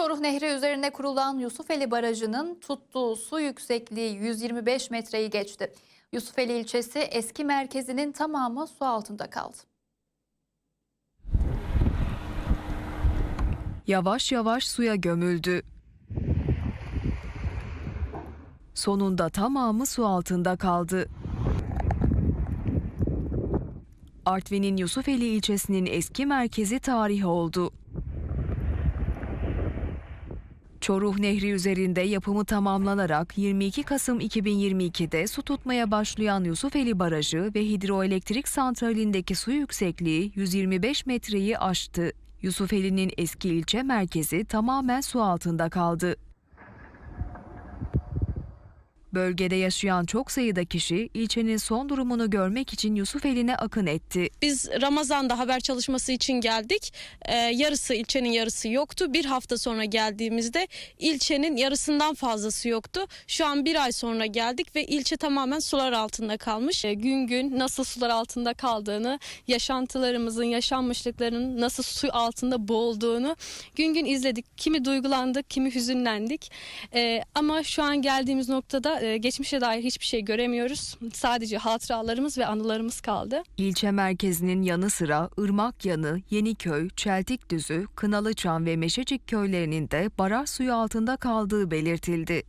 Çoruh Nehri üzerine kurulan Yusufeli Barajı'nın tuttuğu su yüksekliği 125 metreyi geçti. Yusufeli ilçesi eski merkezinin tamamı su altında kaldı. yavaş yavaş suya gömüldü. Sonunda tamamı su altında kaldı. Artvin'in Yusufeli ilçesinin eski merkezi tarih oldu. Çoruh Nehri üzerinde yapımı tamamlanarak 22 Kasım 2022'de su tutmaya başlayan Yusufeli Barajı ve hidroelektrik santralindeki su yüksekliği 125 metreyi aştı. Yusufeli'nin eski ilçe merkezi tamamen su altında kaldı. Bölgede yaşayan çok sayıda kişi ilçenin son durumunu görmek için Yusufeli'ne akın etti. Biz Ramazan'da haber çalışması için geldik. Ee, yarısı ilçenin yarısı yoktu. Bir hafta sonra geldiğimizde ilçenin yarısından fazlası yoktu. Şu an bir ay sonra geldik ve ilçe tamamen sular altında kalmış. Ee, gün gün nasıl sular altında kaldığını, yaşantılarımızın, yaşanmışlıklarının nasıl su altında boğulduğunu gün gün izledik. Kimi duygulandık, kimi hüzünlendik. Ee, ama şu an geldiğimiz noktada e, geçmişe dair hiçbir şey göremiyoruz. Sadece hatıralarımız ve anılarımız kaldı. İlçe merkezinin yanı sıra Irmak Yanı, Yeniköy, Çeltikdüzü, Kınalıçam ve Meşecik köylerinin de baraj suyu altında kaldığı belirtildi.